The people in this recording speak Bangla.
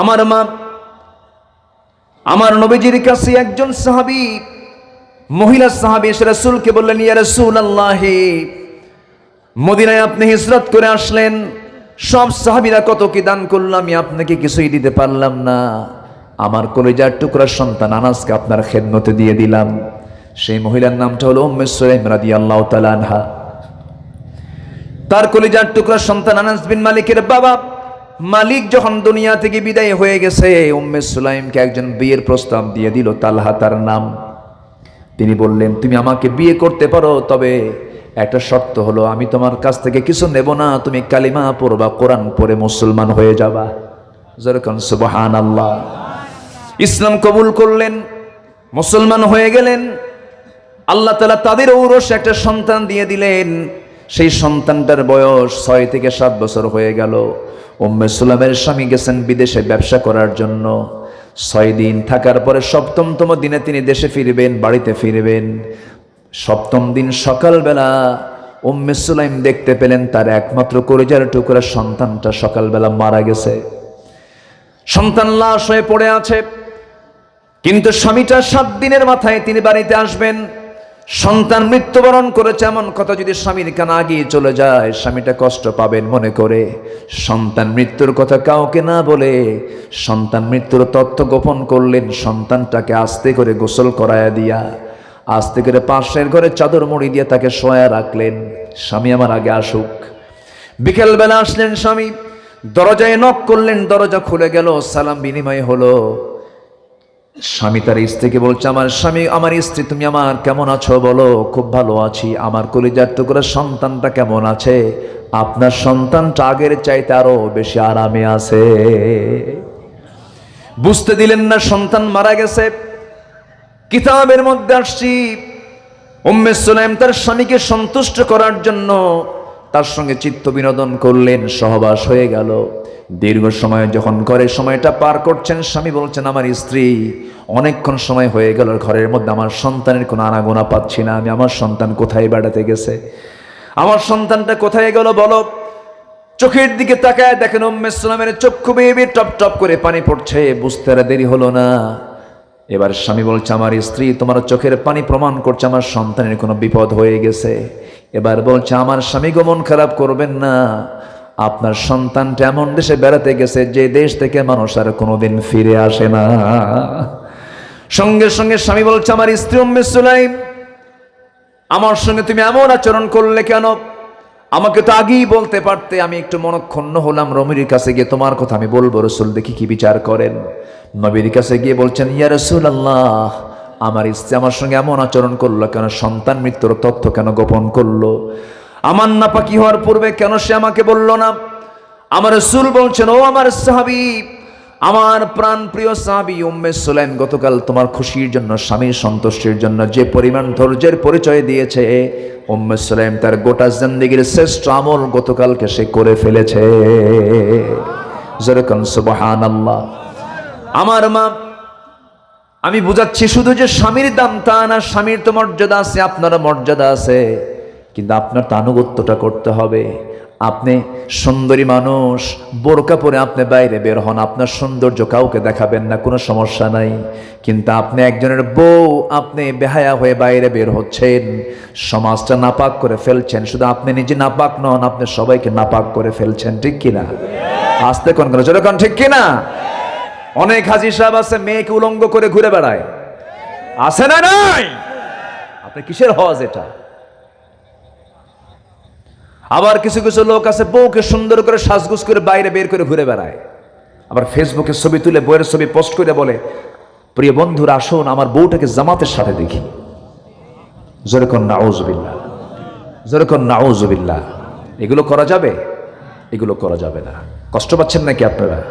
আমার মা, আমার নবীজির কাছে একজন সাহাবী মহিলা সাহাবী এসে বললেন, ইয়া রাসূলুল্লাহ, মদিনায় আপনি হিজরত করে আসলেন, সব সাহাবীরা কত কি দান করল, আমি আপনাকে কিছুই দিতে পারলাম না। আমার কলেজার টুকরা সন্তান আনাসকে আপনার খেদমতে দিয়ে দিলাম। সেই মহিলার নামটা হলো উম্মে সুলাইম রাদিয়াল্লাহু তাআলা আনহা। তার কলিজার টুকরা সন্তান আনাস বিন মালিকের বাবা মালিক যখন দুনিয়া থেকে বিদায় হয়ে গেছে, উম্মে সুলাইমকে একজন বিয়ের প্রস্তাব দিয়ে দিল তালহা তার নাম। তিনি বললেন, তুমি আমাকে বিয়ে করতে পারো, তবে একটা শর্ত হলো, আমি তোমার কাছ থেকে কিছু নেব না, তুমি কালিমা পড়বা, কোরআন পড়ে মুসলমান হয়ে যাবা। যেরকম সুবহান আল্লাহ ইসলাম কবুল করলেন, মুসলমান হয়ে গেলেন। আল্লাহ তালা তাদের ঔরস একটা সন্তান দিয়ে দিলেন। সেই সন্তানটার বয়স ছয় থেকে সাত বছর হয়ে গেল। উম্মে সুলামের স্বামী গেছেন বিদেশে ব্যবসা করার জন্য। ছয় দিন থাকার পরে সপ্তমতম দিনে তিনি দেশে ফিরবেন, বাড়িতে ফিরবেন। সপ্তম দিন সকালবেলা উম্মে সুলাইম দেখতে পেলেন তার একমাত্র করেজার টুকরা সন্তানটা সকালবেলা মারা গেছে। সন্তান লাশ হয়ে পড়ে আছে। কিন্তু স্বামীটা সাত দিনের মাথায় তিনি বাড়িতে আসবেন। সন্তান মৃত্যুবরণ করেছে এমন কথা যদি স্বামীর কান আগিয়ে চলে যায়, স্বামীটা কষ্ট পাবেন মনে করে। সন্তান মৃত্যুর কথা কাউকে না বলে, সন্তান মৃত্যুর তথ্য গোপন করলেন, সন্তানটাকে আস্তে করে গোসল করায়া দিয়া, আস্তে করে পাশের ঘরে চাদর মুড়ি দিয়ে তাকে শোয়া রাখলেন। স্বামী আমার আগে আসুক। বিকেলবেলা আসলেন স্বামী, দরজায় নক করলেন, দরজা খুলে গেল, সালাম বিনিময় হলো। স্বামী তার স্ত্রীকে বলছে, আমার স্বামী, আমার স্ত্রী, তুমি আমার কেমন আছো বলো? খুব ভালো আছি। আমার কলিজার টুকরা সন্তানটা কেমন আছে? আপনার সন্তানটা আগের চাইতে আরও বেশি আরামে আছে। বুঝতে দিলেন না, সন্তান মারা গেছে। কিতাবের মধ্যে আসছি, উম্মে সুলাইম তার স্বামীকে সন্তুষ্ট করার জন্য তার সঙ্গে চিত্ত বিনোদন করলেন, সহবাস হয়ে গেল। দীর্ঘ সময় যখন ঘরে সময়টা পার করছেন, স্বামী বলছেন, আমার স্ত্রী, অনেকক্ষণ সময় হয়ে গেল, ঘরের মধ্যে আমার সন্তানের কোনো আনাগোনা পাচ্ছি না, আমি আমার সন্তান কোথায় বেড়াতে গেছে? আমার সন্তানটা কোথায় গেল বলো? চোখের দিকে তাকায় দেখেন উম্মে সুলামের চক্ষু বেয়ে টপ টপ করে পানি পড়ছে, বুঝতে আর দেরি হলো না। এবার স্বামী বলছে, আমার স্ত্রী তোমার চোখের পানি প্রমাণ করছে, আমার সন্তানের কোনো বিপদ হয়ে গেছে। এবার বলছে, আমার স্বামী গমন খারাপ করবেন না। আপনার সন্তানটা এমন দেশে বেড়াতে গেছে, যে দেশ থেকে মানুষ আর কোনোদিন ফিরে আসে না। সঙ্গে সঙ্গে স্বামী বলছে, আমার স্ত্রী উম্মে সুলাইম, আমার সঙ্গে তুমি এমন আচরণ করলে কেন? আমাকে তো আগেই বলতে পারতে, আমি একটু মনক্ষুণ্ণ হলাম। রমির কাছে গিয়ে তোমার কথা আমি বলব, রসুল দেখি কি বিচার করেন। নবীর কাছে গিয়ে বলছেন, ইয়া রসুল আল্লাহ আমার স্ত্রী আমার সঙ্গে এমন আচরণ করল কেন? সন্তান মৃত্যুর তথ্য কেন গোপন করল? আমার নাপাকি হওয়ার পূর্বে কেন সে আমাকে বলল না? আমার রসুল বলছেন, ও আমার সাহাবি, আমার প্রাণ প্রিয় সাহাবি, উম্মে সুলাইম, গতকাল তোমার খুশির জন্য, স্বামীর সন্তুষ্টির জন্য যে পরিমাণ ধৈর্যের পরিচয় দিয়েছে উম্মে সালেম তার গোটা জিন্দগির শ্রেষ্ঠ আমল গতকালকে সে করে ফেলেছে। যেরকম সুবাহান আল্লাহ আমার মা, আমি বুঝাচ্ছি শুধু যে স্বামীর দাম তা না, স্বামীর তো মর্যাদা আছে, আপনারও মর্যাদা আছে। কিন্তু আপনার তো আনুগত্যটা করতে হবে। আপনি সুন্দরী মানুষ, বোরকা পরে আপনি বাইরে বের হন, আপনার সৌন্দর্য কাউকে দেখাবেন না, কোনো সমস্যা নাই। কিন্তু আপনি একজনের বউ, আপনি বেহায়া হয়ে বাইরে বের হচ্ছেন, সমাজটা নাপাক করে ফেলছেন, শুধু আপনি নিজে নাপাক নন, আপনি সবাইকে নাপাক করে ফেলছেন, ঠিক কিনা? আসতে কোন কোন যেরকম ঠিক কিনা? অনেক হাজি সাহেব আছে, মেয়েকে উলঙ্গ করে ঘুরে বেড়ায়। আছে না নাই? আপনি কিসের হজ এটা? আবার কিছু কিছু লোক আছে বউকে সুন্দর করে সাজগুজ করে বাইরে বের করে ঘুরে বেড়ায়। আবার ফেসবুকে ছবি তুলে, বইয়ের ছবি পোস্ট করে বলে, প্রিয় বন্ধুরা, আসুন, আমার বউটাকে জামাতের সাথে দেখি। যেরকম নাউজবিল্লা যেরকম নাউজবিল্লা এগুলো করা যাবে? এগুলো করা যাবে না। কষ্ট পাচ্ছেন নাকি আপনারা?